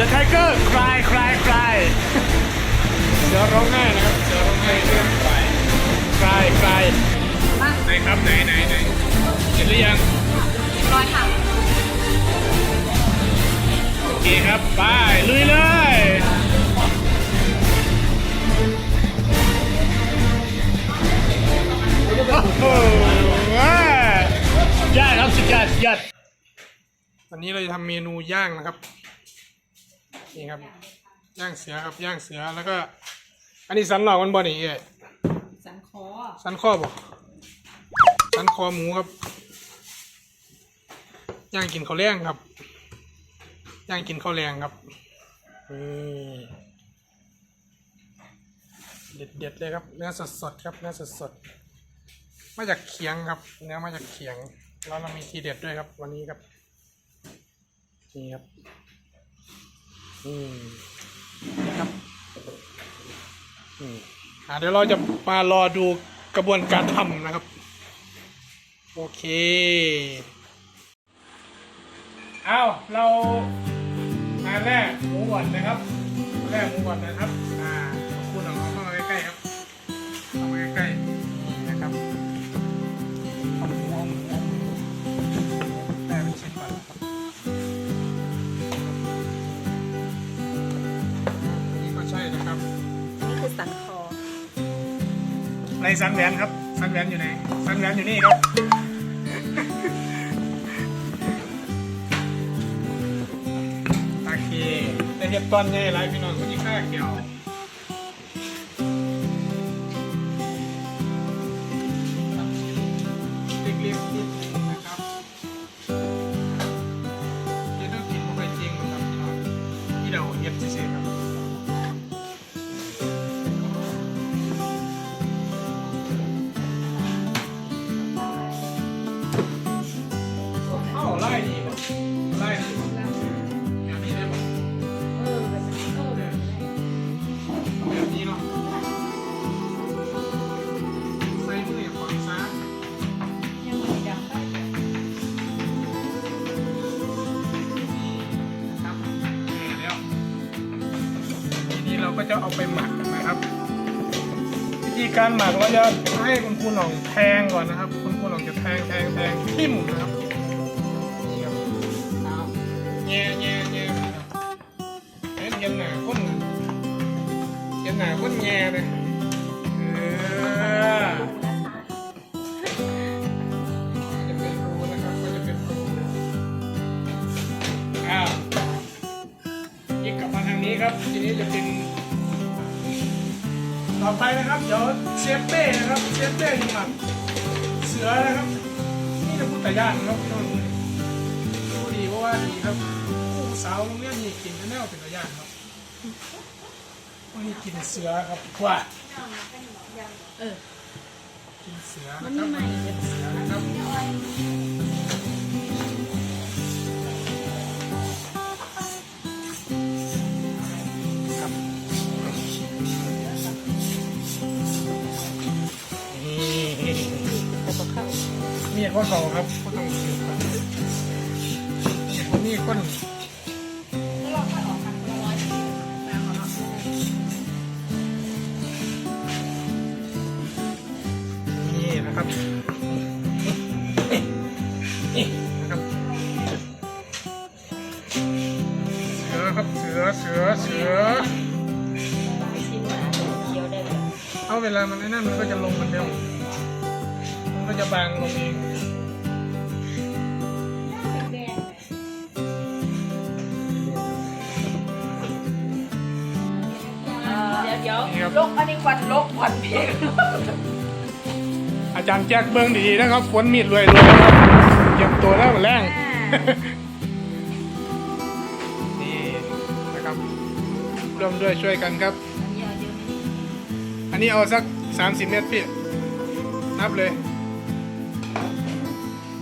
The Tiger cry cry cry เสือร้องไห้นะครับเสือร้องไห้เรื่อง cry cry cry ไหนครับไหนไหนไหนเห็นหรือยังร้อยค่ะโอเคครับไปลุยเลยโอ้โหว้ายอดครับสุดยอดสุดยอดวันนี้เราจะทำเมนูย่างนะครับ นี่ครับย่างเสือครับย่างเสือแล้วก็ อันนี้สันหลอกมันบ่นี่เอ้ยสันคอสันคอบ่สันคอหมูครับย่างกินข้าวแรงครับย่างกินข้าวแรงครับนี่เด็ดๆเลยครับ เนื้อสดๆครับเนื้อสดๆมาจากเขียงครับ เนื้อมาจากเขียง แล้วเรามีทีเด็ดด้วยครับ วันนี้ครับนี่ครับ อืมครับอืมอ่าเดี๋ยวเราจะมารอดูกระบวนการทำนะครับ โอเคเอาเรามาแรกหมูหวานะครับแรกหมูหวานะครับ อ่าคุณน้องเข้ามาใกล้ๆครับเข้ามาใกล้ๆ ดสันคอในสันแหวนครับสันแหวนอยู่ไหนสันแหวนอยู่นี่ครับโอเคได้เห็ดตอนใหญ่ไรพี่น้องคนที่ข้าเกี่ยว การหมักเราจะให้คุณครูหน่องแทงก่อนนะครับ คุณครูหน่องจะแทงแทงแทงทิ่มนะครับนี่ครับเอาแง่แง่แง่ครับเห็นยันหนาก้นยันหนาก้นแง่เลยเออยิงกลับมาทางนี้ครับ ทีนี้จะเป็น ต่อไปนะครับ เดี๋ยวเชฟเป้นะครับเชฟเป้ยิงหมักเสือนะครับ นี่จะพูดแต่ย่านนะครับพี่น้องดูดีเพราะว่าดีครับผู้สาวโรงเรียนนี่กินแน่วเป็นแต่ย่านครับวันนี้กินเสือครับว่าเออกินเสือมันะนคมีรับใหม่กินเสือนะครับครับ ข้อเขาครับก็ต้องถือครับผมนี่ก้นแล้วเราค่อยออกทางคนละร้อยนะขอเนาะนี่นะครับนี่นะครับเสือครับเสือเสือเสือไปชิมนะเคี้ยวได้เลยเอาเวลามันไอ้นั่นมันก็จะลงเหมือนเดิมมันก็จะบางลงเอง เดี๋ยวเดี๋ยวลกอันนี้ควันลกควันเพียงอาจารย์แจ็คเบิ้งดีๆนะครับฝนมีดรวยๆนะครับเก็บตัวแล้วแรง นี่นะครับร่วมด้วยช่วยกันครับ อันนี้เอาสัก 30 เมตรพี่ นับเลย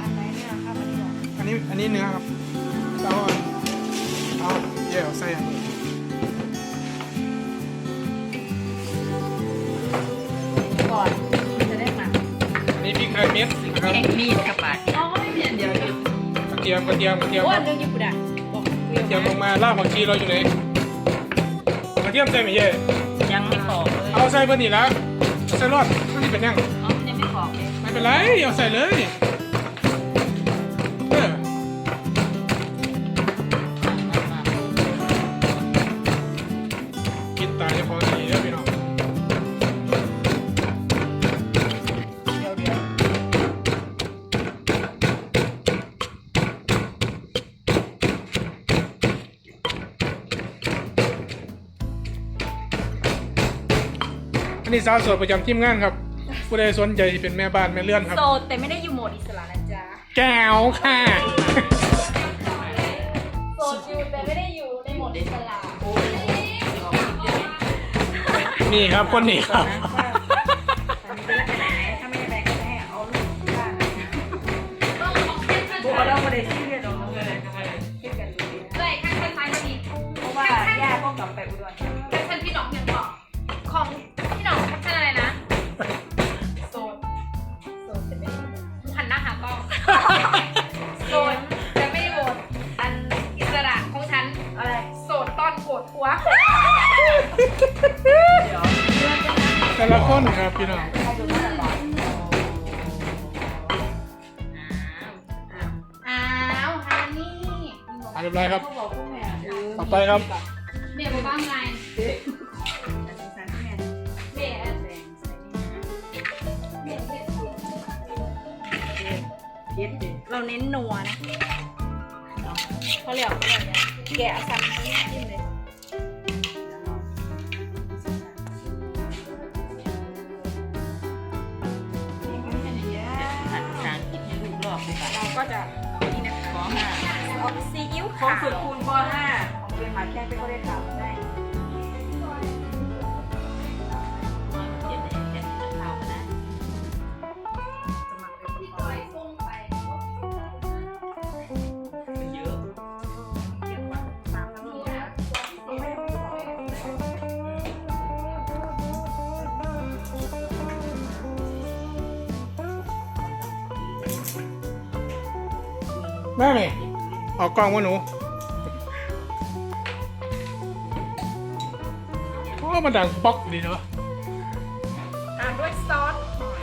อันไหนเนี่ยครับอันนี้เหรออันนี้อันนี้เนื้อครับเอาเอาเดี๋ยวใส่อัน รับงมีดกับบาดอ๋อไม่มีอันเดียวเดียวกระเทียมกระเทียมกระเทียมโอ้คอัรับนนึงญี่ปุ่นอะบอกคุยกระเทียมลกังนมาลากผักชีเราอยู่ไหนกระเทียมใส่ไม่เย่ยังไม่ปอกเลยเอาใส่เบอร์นี่ละใส่รอดมันนี่เป็นยังอ๋อยังไม่ปอกเลยไม่เป็นไรเอาใส่เลย อันนี้สาวโสดประจำทีมงานครับ ผู้ใดสนใจที่เป็นแม่บ้านแม่เลื่อนครับ โสดแต่ไม่ได้อยู่โหมดอิสระนะจ๊ะแก้วค่ะ โสดอยู่แต่ไม่ได้อยู่ในโหมดอิสระ นี่ครับคนนี้ครับ โสดแต่ไม่ได้โหวตอันอิสระของฉัน อะไร โสดตอนโกรธผัวเดี๋ยวแต่ละคนครับพี่น้องใครดูน่ารักอ้าวฮานี่ อะเรียบร้อยครับเขาบอกพวกแม่เออต่อไปครับ เราก็จะนี่นะคะของซีอิ๊วขาวของสุดคูณข้อ5ของเรียนหมาแก้งเป็นก็ได้ค่ะ แม่ไหมออกกล้องวะหนูโอ้มันดังป๊อกดีเนาะตามด้วยซอสหน่อย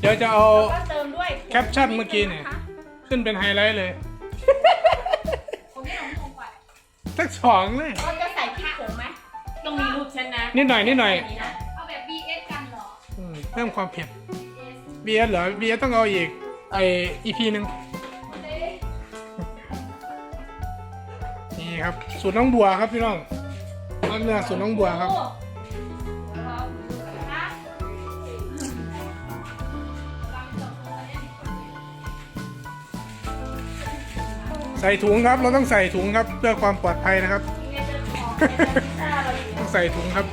เดี๋ยวจะเอา แล้วก็เติมด้วยแคปชั่นเมื่อกี้เนี่ย ขึ้นเป็นไฮไลท์เลย ผมไม่หลงงงกว่าสักสองเลย เราจะใส่พริกผงไหมต้องมีรูปฉันนะนิดหน่อยนิดหน่อยนี่นะเอาแบบ BS กันเหรอ อืมเพิ่มความเผ็ด BS เหรอ BS ต้องเอาอีกไอ EP หนึ่งนี่ครับสูตรน้องบัวครับพี่น้องอันเนื้อสูตรน้องบัวครับ ใส่ถุงครับ เราต้องใส่ถุงครับ เพื่อความปลอดภัยนะครับ ต้องใส่ถุงครับ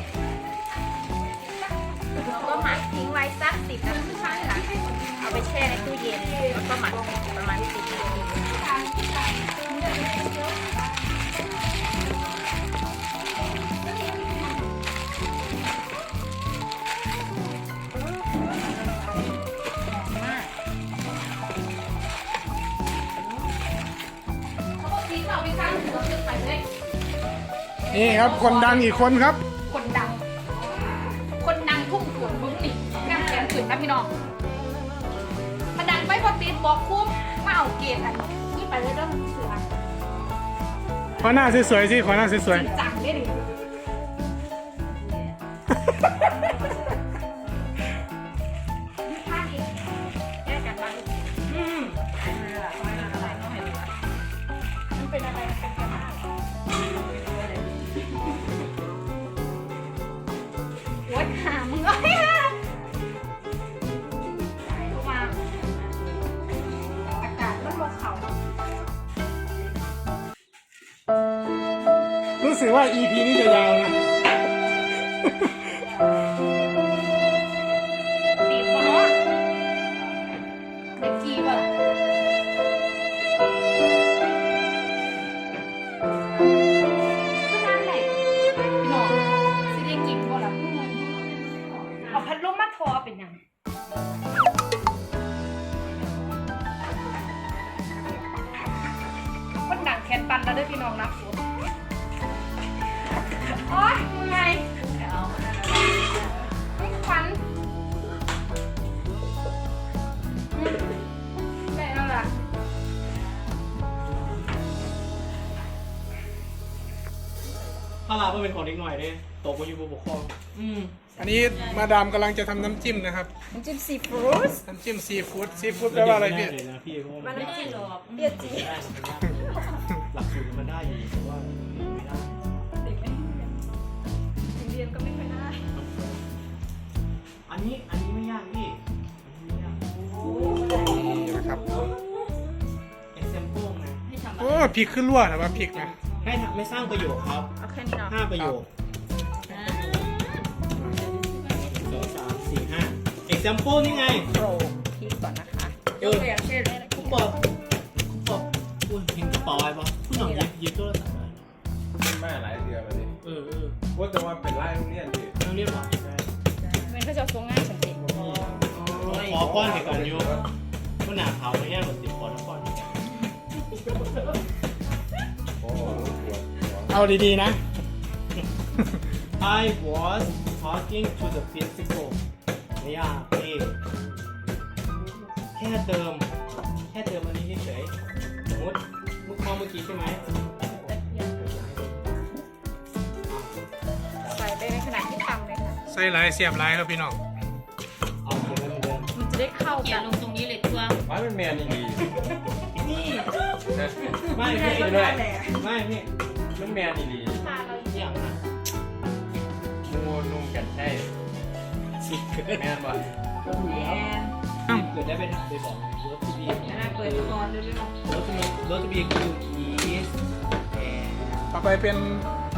นี่ครับคนดังอีกคนครับ คนดัง คนดังทุ่งฝนมึงนี่แก้มแขนขึ้นนะพี่น้องถ้าดังไปพอตีบอกคุ้มมาเอาเกณฑ์อันนี่ไปเลยเด้อเสือขอหน้าสวยๆสิขอหน้าสวยจริงจั มาดามกำลังจะทำน้ำจิ้มนะครับน้ำจิ้มซีฟู้ดน้ำจิ้มซีฟู้ดซีฟู้ดแปลว่าอะไรพี่ เลยนะพี่เพราะว่ามัมันนไม่ได้หรอกเปรี้ยวจี๊ดได้หลักสูตรมันได้อยู่แต่ว่าไม่ได้เด็กไม่เรียนก็ไม่ค่อยได้อันนี้อันนี้ไม่ยากพี่อันนี้ไม่ยากนี่นะครับ เอ็กเซมเปิลนะให้ทำอะโอ้ไรพริกขึ้นรั่วแต่ว่าพริกนะให้ทำไม่สร้างประโยชน์ครับเอาแค่นี้เนาะห้าประโยช เอ็กเซมเปิลนี่ไงโปรพริกก่อนนะคะเออคุณบอกคุณบอกคุณเห็นกระเป๋าอะไรปะคุณหน่องหยิบหยิบโทรศัพท์มาไม่หลายเดือนแบบนี้เออเออว่าแต่ว่าเป็นไล่โรงเรียนดิเราเรียกว่ามันก็จะทรงง่ายสันติขอก้อนให้ก่อนอยู่คุณหนาเขาไม่แย่เหมือนติดคอทั้งก้อนโอ้โหเอาดีๆนะ I was talking to the principal ไม่ยากพี่ แค่เติม แค่เติมอันนี้เฉยๆสมมติลูกมองเมื่อกี้ใช่ไหมใส่ไปในขณะที่ทำเลยค่ะ ใส่หลายเสียบหลายครับพี่น้องเอาเขียนไว้เหมือนเดิมมันจะได้เข้าเขียกันนลงตรงนี้เลยตัวว่าเป็นแมนดีนี่นะไม่พี่ไม่ด้วยไม่พี่มันแมนดีอย่างน่ะ มูนุ่มกันใช่ สิเกิดแมนป่เกิดได้ไปทำไปบอกรถที่บีนะเปิดคอนเรื่อยรถที่บีรถที่บีคือ is ต่อไปเป็น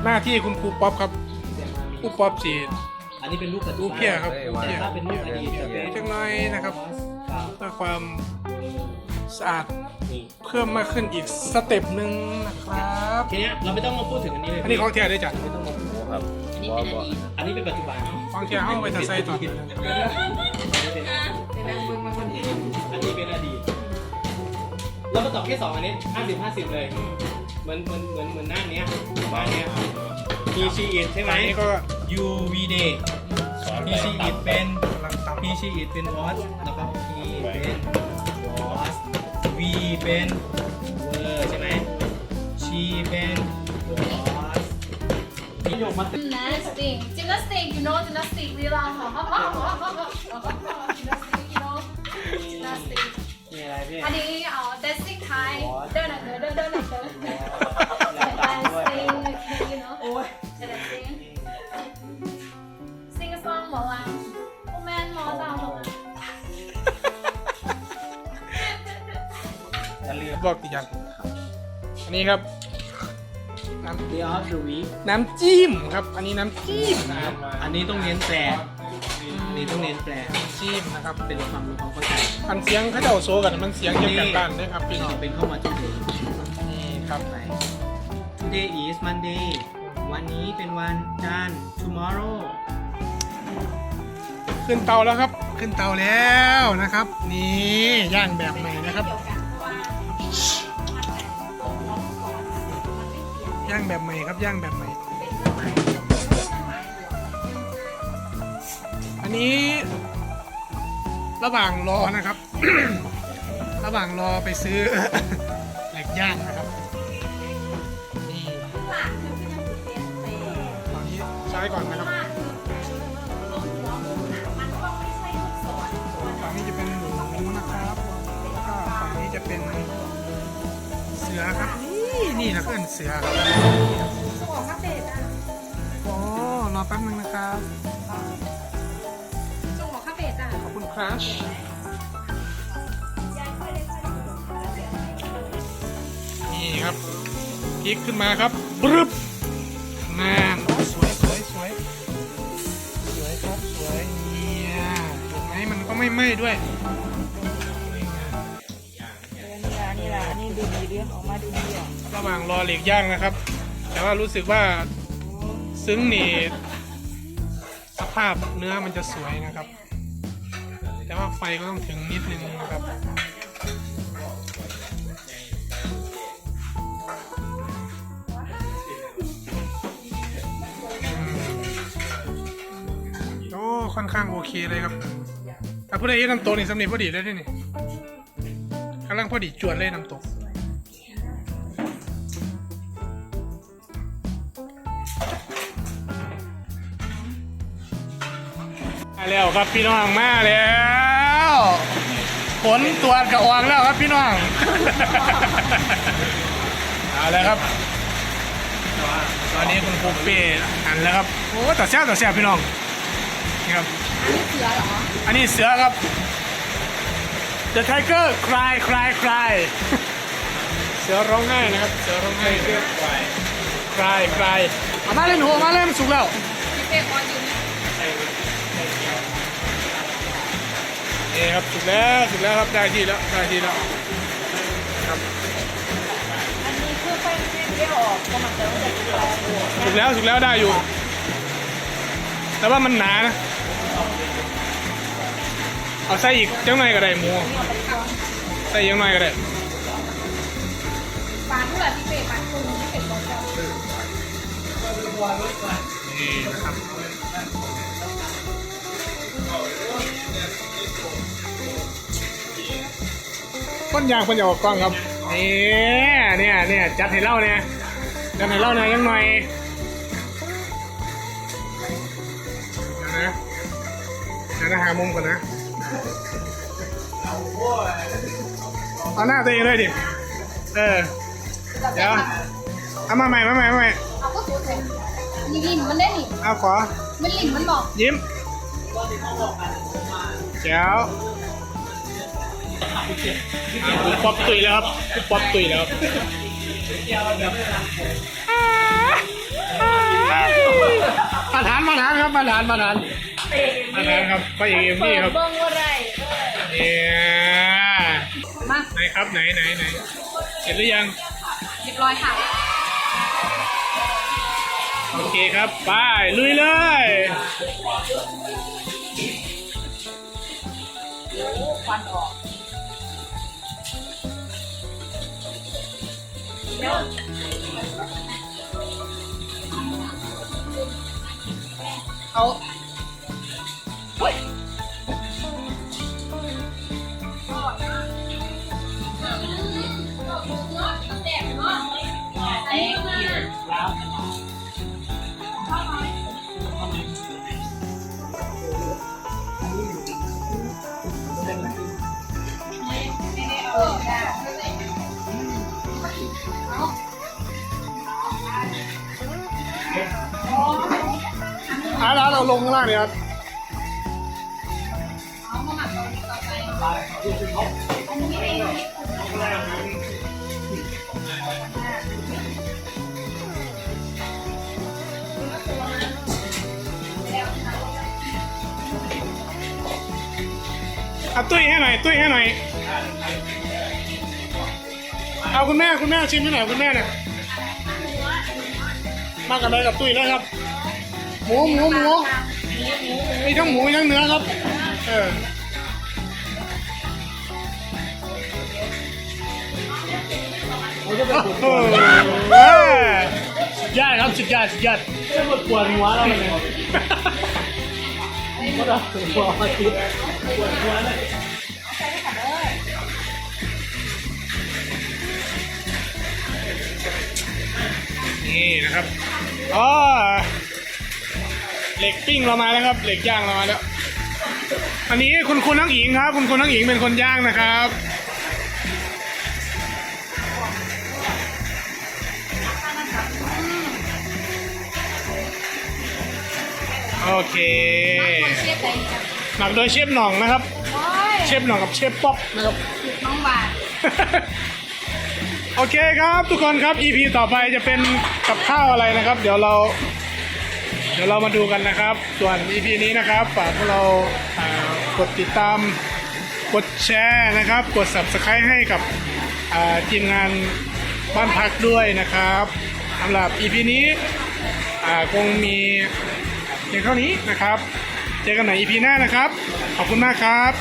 หน้าที่คุณครูป๊อปครับครูป๊อปสีอันนี้เป็นลูกกระรูเพี้ยครับแต่ถ้าเป็นลูกอดีตจะเป็นจังน้อยนะครับเพื่อความสะอาดเพิ่มมากขึ้นอีกสเต็ปหนึ่งนะครับทีนี้เราไม่ต้องมาพูดถึงอันนี้เลยอันนี้ของแท้ด้วยจ้ะไม่ต้องมาพูดครับ นนี้เป็นอดีตอันนี้เป็นปัจจุบันของแท้เข้าไปจะใส่ต่อนนี้เป็นนนั่งเบิ้งมาคนเดียวอันนี้เป็นอดีตเรามาตอบแค่สองอันนี้ห้าสิบห้าสิบเลย เหมือนเหมือนเหมือนเหมือนหน้าเนี้ยหน้าเนี้ย P C it ใช่ไหมนนี้ก็ U V day P C it เป็นกำลังตำ P C I เป็น was แล้วก็ P เป็น was V เป็น were ใช่ไหม She เป็น was ประ โยคมาติด Gymnastic Gymnastic you know Gymnastic เวลาเหรอ Gymnastic you know Gymnastic มีอะไรพี่ อันนี้อ๋อ dancing Thai เดินหน่อยเดินเดินเดินหน่อยเดินอยากตามด้วย dancing okay you know โอ้ย dancing sing a song หมอลำโอ้แมนหมอลำหมอลอย่าลืม บอกติยันอันนี้ครับน้ Day of the week ำน้ำจิ้มครับ อันนี้น้ำจิ้มนะครับ อันนี้ต้องเน้นแปลอันนี้ต้องเน้นแปลจิ้มนะครับ เป็นความรู้ความเข้าใจอันเสียงเขาจะเอาโซกันมันเสียงเกี่ยวกับบ้านด้วยครับพี่น้องเป็นเข้ามาจุดเด่นนี่ครับไป Today is Monday วันนี้เป็นวันจันทร์ tomorrow ขึ้นเตาแล้วครับ ขึ้นเตาแล้วนะครับ นี่ย่างแบบใหม่นะครับ ย่างแบบใหม่ครับย่างแบบใหม่ อันนี้ระหว่างรอนะครับ ระหว่างรอไปซื้อเหล็กย่างนะครับ นี่ตอนนี้ใช้ก่อนนะครับฝั่งนี้จะเป็นหมูนะครับแล้วก็ฝั่งนี้จะเป็นเสือครับ นี่นี่นะเพื่อนเสือครับสมองคาเฟ่จ้ะโอ้รอแป๊บนึงนะครับสมองคาเฟ่จ้ะขอบคุณครัชนี่ครับพลิกขึ้นมาครับบรึบนานโอ้สวยสวยสวยสวยครับสวยเนี่ยเห็นไหมมันก็ไม่ไหม้ด้วย ดีๆเลยออกมาดีๆระหว่างรอเหล็กย่างนะครับ แต่ว่ารู้สึกว่าซึ้งนี่สภาพเนื้อมันจะสวยนะครับ แต่ว่าไฟก็ต้องถึงนิดนึงนะครับโอ้ค่อนข้างโอเคเลยครับแต่ผู้ใดที่ทำโตนี่สำเร็จพอดีเลยที่นี่กำลังพอดีจวนเลยน้ำตก แล้วครับพี่น้องมาแล้วผลตรวจกระออกแล้วครับพี่น้องเอาแล้วครับ ตอนนี้คุณครูเป้หันแล้วครับโอ้ตัดแซ่บตัดแซ่บพี่น้องนี่ครับเสือเหรออันนี้เสือครับ The Tiger cry cry cry เสือร้องไห้นะครับ เสือร้องไห้ cry cry เอามาเล่นหัวมาเล่นสุกแล้วพี่เป้คอยยืน นี่ครับสุกแล้วสุกแล้วครับได้ที่แล้วได้ที่แล้วครับอันนี้คือไฟไม่ได้ออกก็มันจะไม่ได้ออกสุกแล้วสุกแล้วได้อยู่ แต่ว่ามันหนานะเอาใส่อีกเจังหน่อยก็ได้หมูใส่ยังหน่อยก็ได้ปานเท่าไหร่พี่เป้ปานคุณไม่เป็นบอกแล้วนี่นะครับ ต้นยางคนอยากออกกล้องครับนี่เนี่ยเนี่ยจัดให้เล่าเนี่ยจัดให้เล่าเนี่ยยังหน่อยเดี๋ยวนะเดี๋ยวนะหามุมก่อนนะเอาหน้าตัวเองเลยดิ เออ เดี๋ยวเอามาใหม่มาใหม่มาใหม่เอาก็สูดเลยนี่ลิ้นมันได้นี่เอาขอ มันลิ้นมันบอก ยิ้ม แจ๋วคุณป๊อปตุยแล้วครับคุณป๊อปตุยแล้วมาทานมาทานครับมาทานมาทานมาทานครับพระเอกเอ็มนี่ครับเบิ้งว่าไรเนี่ยมาไหนครับไหนไหนไหนเสร็จหรือยังเรียบร้อยค่ะ โอเคครับ ไป ลุยเลย ควันออกเดี๋ยวเขา เอาตุ้ยให้หน่อยตุ้ยให้หน่อย เอาคุณแม่คุณแม่ชิมให้หน่อยคุณแม่น่ะมากันเลยกับตุ้ยเลยครับ หมูหมูหมูมีทั้งหมูทั้งเนื้อครับ เออ โอ้โหสุดยอดครับสุดยอดสุดยอดจะหมดปวดหัวเราเลยก็ได้หัวปวดหัวเลยนี่นะครับอ๋อเหล็กปิ้งเรามาแล้วครับ เหล็กย่างเรามาแล้ว อันนี้คุณคุณน้องอิงครับ คุณคุณน้องอิงเป็นคนย่างนะครับ โอเคเชฟอะไรเนี่ยหมักโดยเชฟหน่องนะครับ โอ้ยเชฟหน่องกับเชฟป๊อปนะครับ น้องบาทโอเคครับทุกคนครับ EP ต่อไปจะเป็นกับข้าวอะไรนะครับ เดี๋ยวเรา เดี๋ยวเรามาดูกันนะครับ ส่วน EP นี้นะครับฝากพวกเราอ่ากดติดตาม กดแชร์นะครับ กด Subscribe ให้กับอ่าทีมงานบ้านพักด้วยนะครับสำหรับ EP นี้อ่าคงมี เพียงเท่านี้นะครับ เจอกันใหม่ EP หน้านะครับ ขอบคุณมากครับ